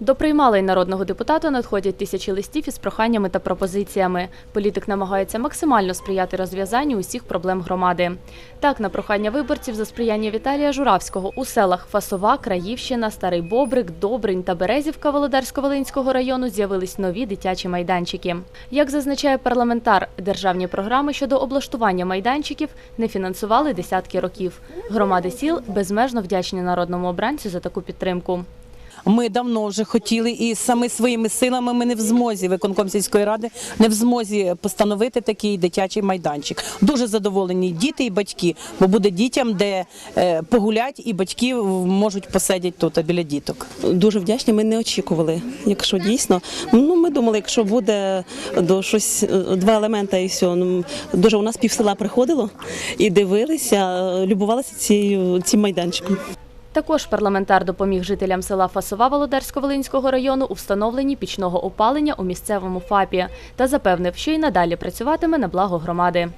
До приймалей народного депутата надходять тисячі листів із проханнями та пропозиціями. Політик намагається максимально сприяти розв'язанню усіх проблем громади. Так, на прохання виборців за сприяння Віталія Журавського у селах Фасова, Краївщина, Старий Бобрик, Добринь та Березівка Володарсько-Волинського району з'явились нові дитячі майданчики. Як зазначає парламентар, державні програми щодо облаштування майданчиків не фінансували десятки років. Громади сіл безмежно вдячні народному обранцю за таку підтримку. Ми давно вже хотіли, і саме своїми силами ми не в змозі виконком сільської ради не в змозі постановити такий дитячий майданчик. Дуже задоволені діти і батьки, бо буде дітям де е, погулять, і батьки можуть посидіти тут біля діток. Дуже вдячні. Ми не очікували. Якщо дійсно, ну ми думали, якщо буде до щось е, два елемента і все. Ну дуже у нас пів села приходило і дивилися, е, любувалися цією цим майданчиком. Також парламентар допоміг жителям села Фасова Володарсько-Волинського району у встановленні пічного опалення у місцевому ФАПі та запевнив, що й надалі працюватиме на благо громади.